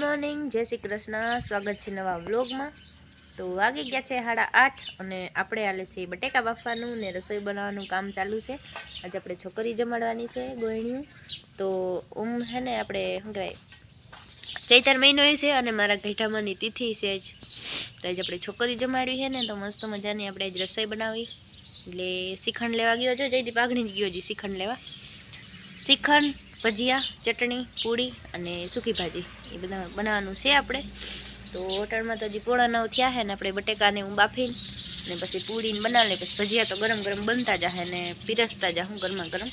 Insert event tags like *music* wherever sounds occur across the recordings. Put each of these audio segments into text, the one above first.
Morning જય શ્રી કૃષ્ણ. સ્વાગત છે નવા વ્લોગમાં. તો વાગી ગયા છે સાડા આઠ અને આપણે હાલે છે બટેકા બાફવાનું ને રસોઈ બનાવવાનું કામ ચાલુ છે. આજે આપણે છોકરી જમાડવાની છે ગોયણીયું તો ઓમ હે ને આપણે, શું કહેવાય, ચૈતર મહિનો છે અને મારા ઘેટામાંની તિથિ છે જ. તો આજે આપણે છોકરી જમાડવી છે ને તો મસ્ત મજાની આપણે આજ રસોઈ બનાવી. એટલે શ્રીખંડ લેવા ગયો છો. જયદીપ પાઘણી જ ગયો છે શ્રીખંડ લેવા. શ્રીખંડ ભજીયા, ચટણી, પૂરી અને સૂકી ભાજી. એ બધા બનાવવાનું છે આપણે. તો હોટલમાં તો હજી પોળા નવ થયા છે ને આપણે બટેકાને હું બાફીને ને પછી પૂરીને બનાવી પછી ભજીયા તો ગરમ ગરમ બનતા જાહે ને પીરસતા જાહું ગરમા ગરમ.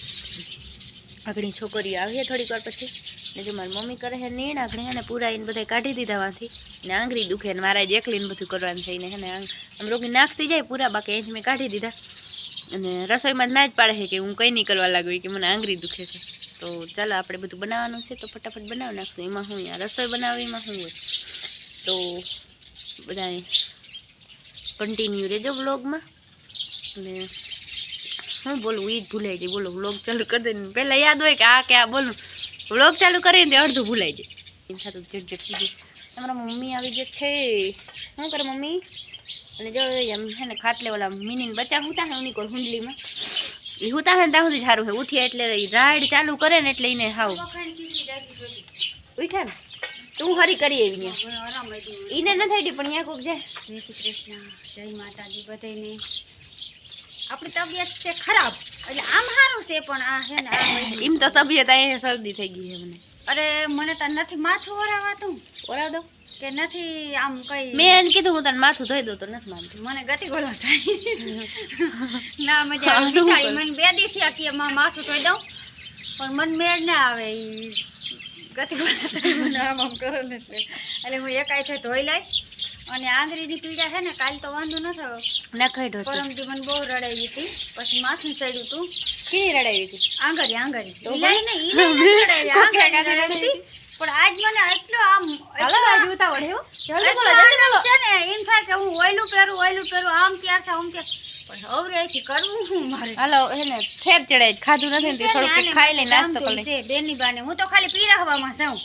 આગળ છોકરીઓ આવીએ થોડીક વાર પછી. ને જો મારી મમ્મી કરે છે નીણ આગળ અને પૂરાઈને બધા કાઢી દીધા માંથી ને આંગળી દુખે ને મારા જ એકલીને બધું કરવાનું થઈને ને આમ રોકી નાખતી જાય પૂરા બાકી અહીંથી મેં કાઢી દીધા. અને રસોઈમાં ના જ પાડે છે કે હું કંઈ નહીં કરવા લાગવી કે મને આંગળી દુખે છે. તો ચાલો આપણે બધું બનાવવાનું છે તો ફટાફટ બનાવી નાખશું. એમાં હું યાર રસોઈ બનાવવી એમાં શું હોય. તો બધા કન્ટિન્યુ રહેજો બ્લોગમાં અને હું બોલું એ જ ભૂલાઈ જાય. બોલો વ્લોગ ચાલુ કરી દે પહેલાં યાદ હોય કે આ કે આ બોલું. વ્લોગ ચાલુ કરીને અડધું ભૂલાઈ જાય. એમ સાથે જટ જટ થઈ જાય. તમારા મમ્મી આવી ગયા છે. શું કરે મમ્મી? અને જો એમ છે ને ખાટલે ઓલા મિની બચ્ચા હતા ને ઉની કોઈ હુંડલીમાં. એ હુતા હે ને ત્યાં સુધી સારું છે ઉઠીએ એટલે રાઈડ ચાલુ કરે ને એટલે એને હાવ. ઉઠ્યા ને તું હરી કરી એવી એને ન થઈ પણ ત્યાં કોક જાય જય શ્રી કૃષ્ણ. જય માતાજી બધાને આપણી તબિયત છે ખરાબ. એટલે આમ સારું છે પણ આ છે ને એમ તો તબિયત અહીંયા શરદી થઈ ગઈ છે મને. અરે મને તો નથી માથું ઓરાવાતું. ઓરાવ દો. કે નથી આમ કઈ મેં એને કીધું હું તને માથું ધોઈ દઉં તો નથી માનતી. મને ગતિ ગોળો થાય. *laughs* ના મજા આવે બિચારી મને બે દિવસ આખી માં માથું ધોઈ દઉં પણ મન મેળ ના આવે ઈ ગતિ ગોળો થાય મને આમ આમ કરો ને એટલે. હું એકાઈ થઈ ધોઈ લઈશ અને આંગળીની પીડા છે ને કાલ તો વાંધો ન થયો. નખાઈ ખાઈ ઢોર પરમથી મને બહુ રડાવી હતી. પછી માથું ચડ્યું હતું કેવી રડાવી હતી? આંગળી આંગળી. તો ને ઈ રડાવી, આંગળી રડાવી હતી. પણ આજ મને એટલો આમ હાલો આજે ઉતાવળ હે. હો. જલ્દી બોલો જલ્દી બોલો છે ને એમ થાય કે હું ઓયલું પહેરું ઓયલું પહેરું આમ ક્યાં છે આમ ક્યાં. પણ હવરેથી કરવું શું મારે? હાલો એને ફેર ચડાય ખાધું નથી ને તે થોડુંક ખાઈ લઈ નાસ્તો કરી છે બેની બાને. હું તો ખાલી પી રહેવામાં છું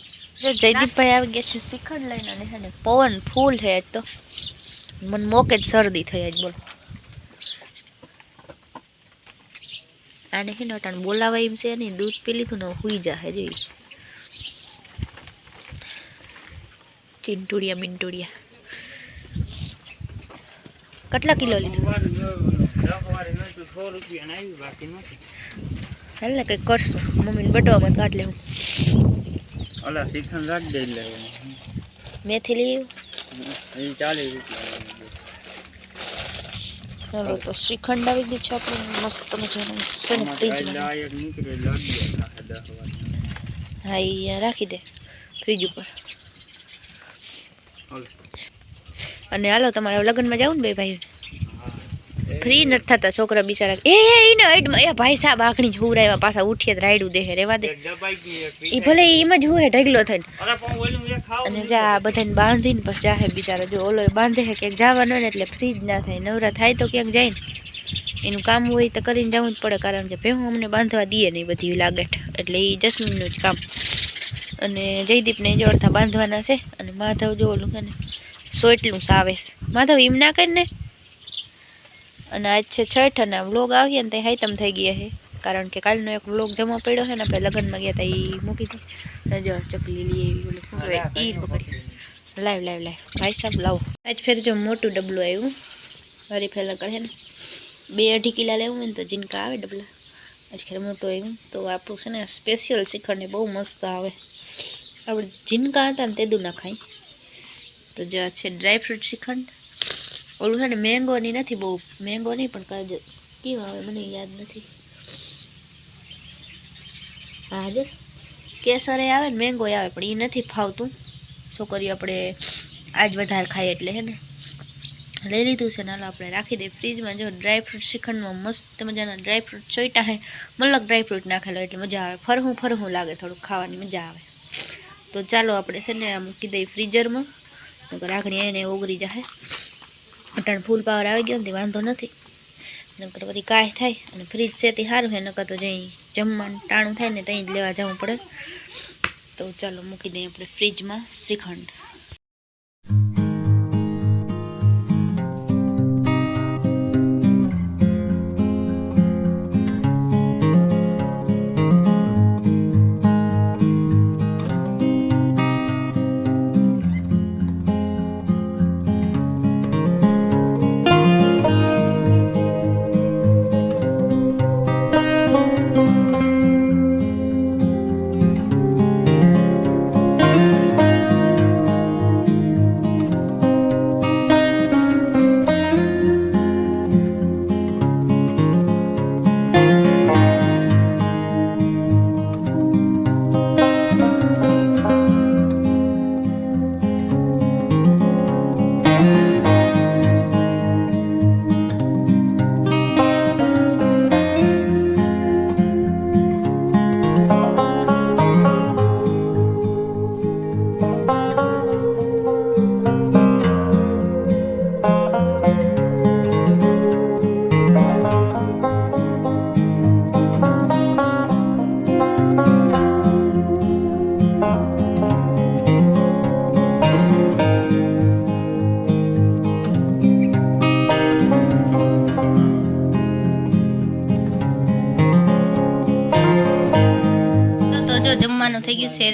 જો જયદીપભાઈ આવી ગયા છે શિખંડ લઈને અને છે ને પવન ફૂલ છે આજ તો. મને મોકે જ શરદી થઈ આજ બોલો. આને છે ને અટાણ બોલાવા એમ છે નહીં દૂધ પી લીધું ને હુઈ જાહે જોઈ ચિંટુડિયા બિન્ટુડિયા કેટલા કિલો લીધું હાલ ને કંઈક કરશું મમ્મીને બટવામાં કાઢ લેવું ઓલા શ્રીખંડ રાખ દે એટલે મેથી લઈ એ ચાલીસ રૂપિયા ચાલો તો શ્રીખંડ આવી ગયું છે આપણે મસ્ત મજાનું છે ને ફ્રીજમાં આ એક નીકળે લાડી નાખે દસ વાગે હા એ અહીંયા રાખી દે ફ્રીજ ઉપર ઓલે. અને હાલો તમારે લગ્નમાં જાવ ને બે ભાઈ ફ્રી નથી થતા છોકરા બિચારા. એ એને એડમાં એ ભાઈ સાહેબ આખણી હુવરાવ્યા પાછા ઉઠીએ રાયડું દેહે રેવા દે. એ ભલે એમ જ હોય ઢગલો થઈને. અને જા બધાને બાંધીને પછી જાહે બિચારા. જો ઓલો બાંધે છે ક્યાંક જવાનું હોય ને એટલે ફ્રી જ ના થાય. નવરા થાય તો ક્યાંક જાય ને. એનું કામ હોય તો કરીને જવું જ પડે કારણ કે ભેહું અમને બાંધવા દઈએ નહીં બધી લાગે એટલે એ જસ્મીનનું જ કામ. અને જયદીપને જો અડધા બાંધવાના છે અને માધવ જો ઓલું છે ને સોટલું સાવેશ માધવ એમ ના કરીને અને આજ છે છઠ અને વ્લોગ આવીએ ને તે હાઈતમ થઈ ગયા છે. કારણ કે કાલનો એક વ્લોગ જમા પડ્યો છે ને આપણે લગ્નમાં ગયા હતા એ મૂકી દે. જો ચકલી લઈ એવી શું પકડી લાવ લાવ લાવ. ભાઈ સાહેબ લાવો. આજ ફેર જો મોટું ડબલું આવ્યું. હરી ફેલા કહે ને. બે અઢી કિલા લેવું હોય ને તો જીનકા આવે ડબલા. આજ ખેર મોટું આવ્યું. તો આપણું છે ને સ્પેશિયલ શ્રીખંડને બહુ મસ્ત આવે. આપણે જીનકા હતા ને તે દુ ના તો જે છે ડ્રાયફ્રૂટ શ્રીખંડ. ઓલું છે ને મેંગોની નથી બહુ, મેંગો નહીં પણ કાજુ. કેવું આવે મને યાદ નથી. હા હાજર કેસરે આવે ને મેંગો આવે પણ એ નથી ફાવતું. છોકરીઓ આપણે આજ વધારે ખાય એટલે હે ને. લઈ લીધું છે નાલો આપણે રાખી દઈએ ફ્રીજમાં. જો ડ્રાયફ્રૂટ શ્રીખંડમાં મસ્ત મજાના ડ્રાયફ્રૂટ ચોઈટા હે. મલક ડ્રાયફ્રૂટ નાખેલો એટલે મજા આવે. ફરહું ફરહું લાગે થોડુંક ખાવાની મજા આવે. તો ચાલો આપણે છે ને મૂકી દઈએ ફ્રીઝરમાં. રાખણી એને ઓગળી જશે અટાણ ફૂલ પાવર આવી ગયો ને વાંધો નથી. નકર વળી કાંઈ થાય અને ફ્રીજ છે તે સારું છે નકર તો જઈ જમવાનું ટાણું થાય ને ત્યાં જ લેવા જવું પડે. તો ચાલો મૂકી દઈએ આપણે ફ્રીજમાં શ્રીખંડ.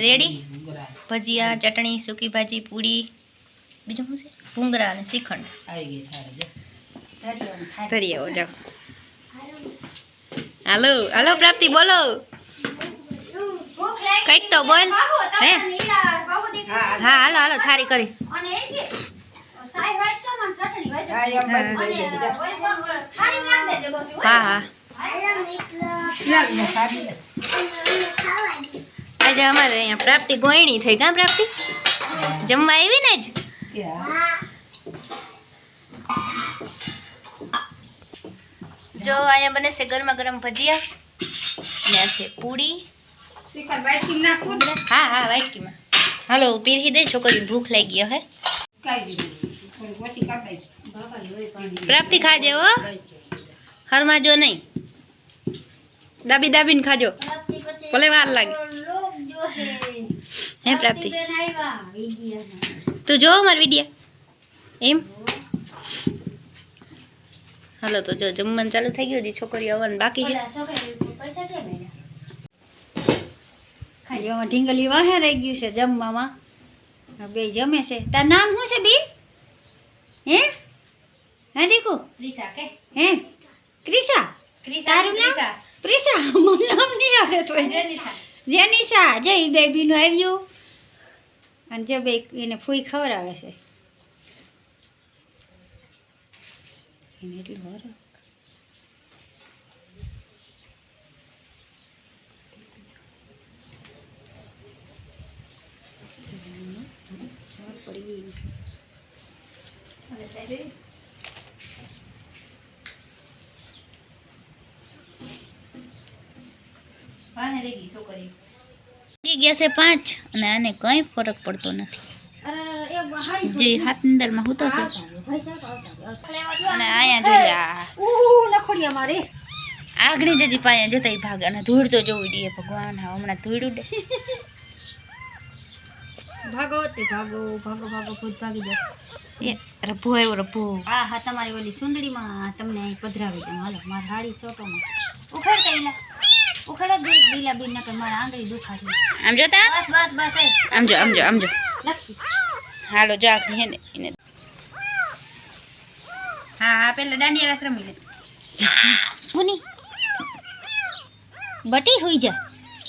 રેડી? ભજીયા ચટણી સૂકી ભાજી પૂરી બીજું શું છે? ભૂંગરા અને શ્રીખંડ. ફરી આવો જાઓ. હાલો હાલો પ્રાપ્તિ બોલો. કંઈક તો બોલ. હે? હા હાલો હાલો થારી કરી. હા હા. આજે અમારે અહીંયા પ્રાપ્તિ ગોયણી થઈ કા પ્રાપ્તિ? જમવા આવી ને જ જો અહીંયા બને છે ગરમા ગરમ ભજીયા ને આ છે પૂરી. હા હા વાટકીમાં. હાલો પીરહી દે છોકરી ભૂખ લાગી હે. પ્રાપ્તિ ખાજે હો. હરમાં જો નહીં. દાબી દાબીને ખાજો. ભલે વાર લાગે. હે પ્રાપ્તિ તું જો મારી વિડિયા એમ હાલો તો જો જમવાનું ચાલુ થઈ ગયું હજી છોકરીઓ આવવાનું બાકી છે ખાલી આમાં ઢીંગલી વાહે રહી ગયું છે જમવામાં. આ બે જમે છે. તાર નામ શું છે બેન? હે? હા દીકુ? ક્રિસા કે? હે? ક્રિશા તારું નામ? પ્રિશા મને નામ નહીં આવે તો જેનિશા જય બેબીનું આવ્યું. અને જો બે એને ફૂઈ ખવડાવે છે. એને એટલું હરો થઈ ગયા છે પાંચ અને આને કંઈ ફરક પડતો નથી. જે હાથની અંદરમાં તો છે. અને અહીંયા જોઈ મારે આગળ જજી પાયા જતા ભાગ ભાગે અને ધૂળ તો જોવી દઈએ ભગવાન હા હમણાં ધૂળ ઉડે. ભાગો તે ભાગો ભાગો ભાગો ભૂત ભાગી જાઓ. એ રભો આવ્યો રભો. હા હા તમારી ઓલી સુંદરીમાં તમને અહીં પધરાવી દઉં. હાલો મારી હાડી ચોટોમાં. ઉખડતા એલા ઉખડ જ જરીક લીલા બીન નકર મારા આંગળી દુખાડી આમ જોતા બસ બસ બસ આમ જો આમ જો આમ જો. હાલો જો આ હે ને હા પેલા દાંડિયા રાસ રમી લે. મુની બટી હોઈ જા.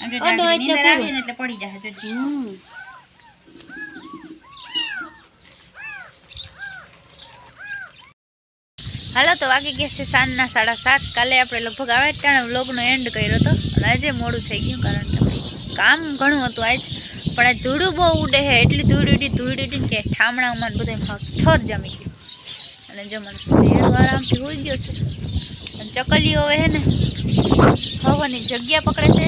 આમ જો આવે ને એટલે પડી જાય જો હાલો તો વાગી ગયા છે સાંજના સાડા સાત. કાલે આપણે લગભગ આવે ત્યાં વ્લોગનો એન્ડ કર્યો હતો આજે મોડું થઈ ગયું, કારણ કે કામ ઘણું હતું આજ. પણ આ ધૂળું બહુ ઉડે છે, એટલી ધૂળ ઉડી ધૂળ ઉડી કે ઠામણામાં બધા ઠર જમી ગયું. અને જો મને શેર આરામથી હોઈ ગયો છે. અને ચકલીઓ હવે હે ને, હવાની જગ્યા પકડે છે.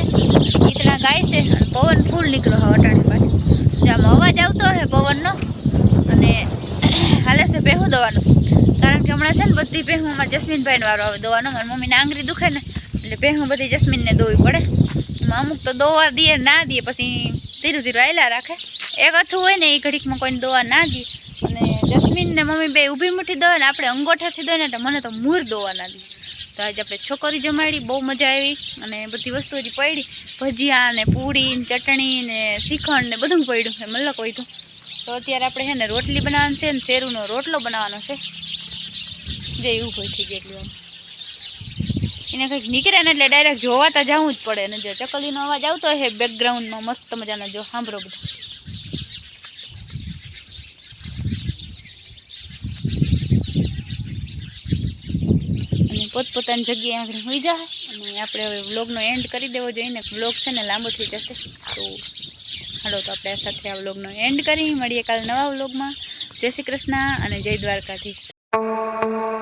ગીતના ગાય છે અને પવન ફૂલ નીકળ્યો હવે અટાણે પાછું. આમ અવાજ આવતો હશે પવનનો, અને હાલે છે ભેહું દવાનું. કારણ કે હમણાં છે ને બધી ભેહુંમાં જસ્મીનભાઈનો વારો આવે, દવાનો. મારી મમ્મીને આંગળી દુખે ને એટલે ભેહું બધી જસ્મીનને દોવી પડે. એમાં અમુક તો દોવા દે, ના દે, પછી ધીરું ધીરું આયલા રાખે. એક અથું હોય ને એ ઘડીકમાં કોઈને દોવા ના દે. અને જસ્મીનને મમ્મી બે ઊભી મુઠ્ઠી દોવે ને આપણે અંગોઠાથી દોવે ને એટલે મને તો મૂર દોવા ના દે. તો આજે આપણે છોકરી જમાડી, બહુ મજા આવી. અને બધી વસ્તુ હજી પડી. ભજીયા ને પૂરી ને ચટણી ને શ્રીખંડ ને બધું પડ્યું. છે મલક હોય તો. અત્યારે આપણે છે ને રોટલી બનાવવાની છે ને શેરુનો રોટલો બનાવવાનો છે. જે એવું હોય છે જેટલું એને કંઈક નીકળે ને એટલે ડાયરેક્ટ જોવા તો જવું જ પડે. ને જો ચકલીનો અવાજ આવતો હોય બેકગ્રાઉન્ડમાં મસ્ત મજાનો જો સાંભળો બધું. અને પોતપોતાની જગ્યાએ આગળ હોઈ જાય. અને આપણે હવે વ્લોગનો એન્ડ કરી દેવો જોઈએ. ને વ્લોગ છે ને લાંબો થઈ જશે. તો હાલો, તો આપણે સાથે આ વ્લોગનો એન્ડ કરી. મળીએ કાલે નવા વ્લોગમાં જય શ્રી કૃષ્ણ અને જય દ્વારકાધીશ.